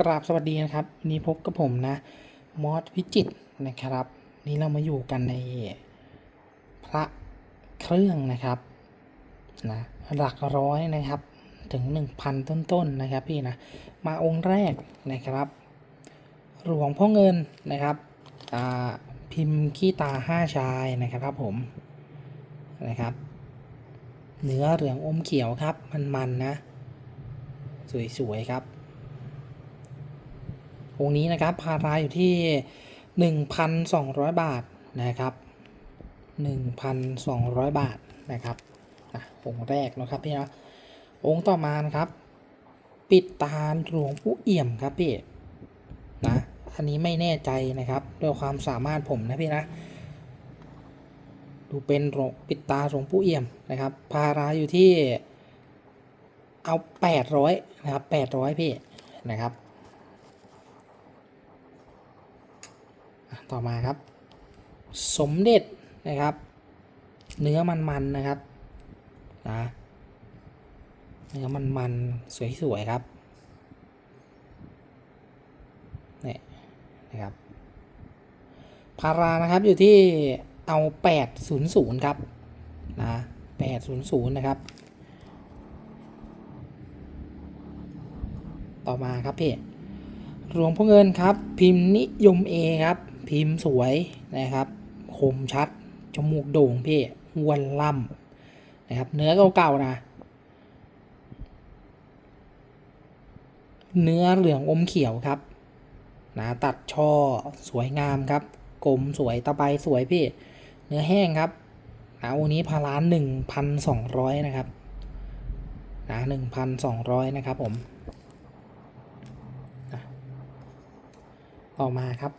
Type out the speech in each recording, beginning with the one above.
กราบสวัสดีนะครับวันนี้พบกับผมนะมอสพิจิตนะครับ นี่เรามาอยู่กันในพระเครื่องนะครับนะหลักร้อยนะครับ ถึง 1,000 ต้นๆนะครับพี่นะมาองค์แรกนะครับ หลวงพ่อเงินนะครับพิมพ์ขี้ตาห้าชายนะครับผมนะครับเนื้อเหลืองอมเขียวครับมันๆนะสวยๆครับ องค์นี้นะครับพาราอยู่ที่ 1,200 บาทนะครับ 1,200 บาทนะครับอะองค์แรกนะครับพี่นะองค์ต่อมานะครับ ปิดตาหลวงปู่เอี่ยมครับพี่นะอันนี้ไม่แน่ใจนะครับด้วยความสามารถผมนะพี่นะดูเป็นปิดตาหลวงปู่เอี่ยมนะครับพาราอยู่ที่เอา 800 นะครับ 800 พี่นะครับอะ ต่อมาครับ สมเด็จนะครับ เนื้อมันๆนะครับนะเนื้อมันๆสวยๆครับนี่นะครับพารานะครับอยู่ที่เอา 800 ครับนะ800 นะครับ ต่อมาครับพี่หลวงพ่อเงินครับ พิมพ์นิยมเอครับ พิมพ์สวยนะครับ คมชัด จมูกโด่งพี่อ้วนล่ำนะครับ เนื้อเก่าๆนะ เนื้อเหลืองอมเขียวครับนะตัดช่อสวยงามครับ กลมสวยตะไบสวยพี่ เนื้อแห้งครับนะวันนี้พาร้านหนึ่งพันสองร้อยนะครับนะหนึ่งพันสองร้อยนะครับผมต่อมาครับ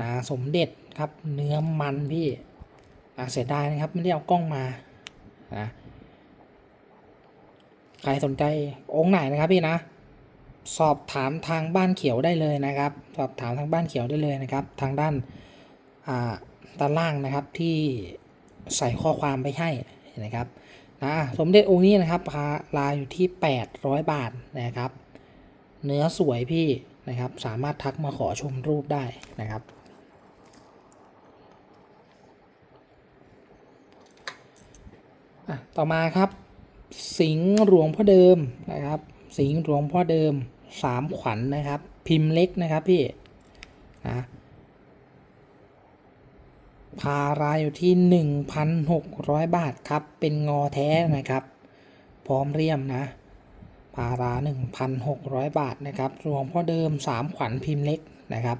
นะสมเด็จครับเนื้อมันพี่อะเสียดายนะครับไม่ได้เอากล้องมานะใครสนใจองค์ไหนนะครับพี่นะ สอบถามทางบ้านเขียวได้เลยนะครับ สอบถามทางบ้านเขียวได้เลยนะครับ ทางด้านอ่าด้านล่างนะครับที่ใส่ข้อความไปให้นะครับนะสมเด็จองค์นี้นะครับพาลาอยู่ที่ 800 บาทนะครับ เนื้อสวยพี่นะครับ สามารถทักมาขอชมรูปได้นะครับ อะ ต่อมาครับ สิงห์หลวงพ่อเดิมนะครับ สิงห์หลวงพ่อเดิมสามขวัญนนะครับ พิมพ์เล็กนะครับพี่นะพาราอยู่ที่ 1,600 บาทครับ เป็นงอแท้นะครับ พร้อมเรียมนะ พารา 1,600 บาทนะครับหลวงพ่อเดิม 3 ขวัญพิมพ์เล็กนะครับ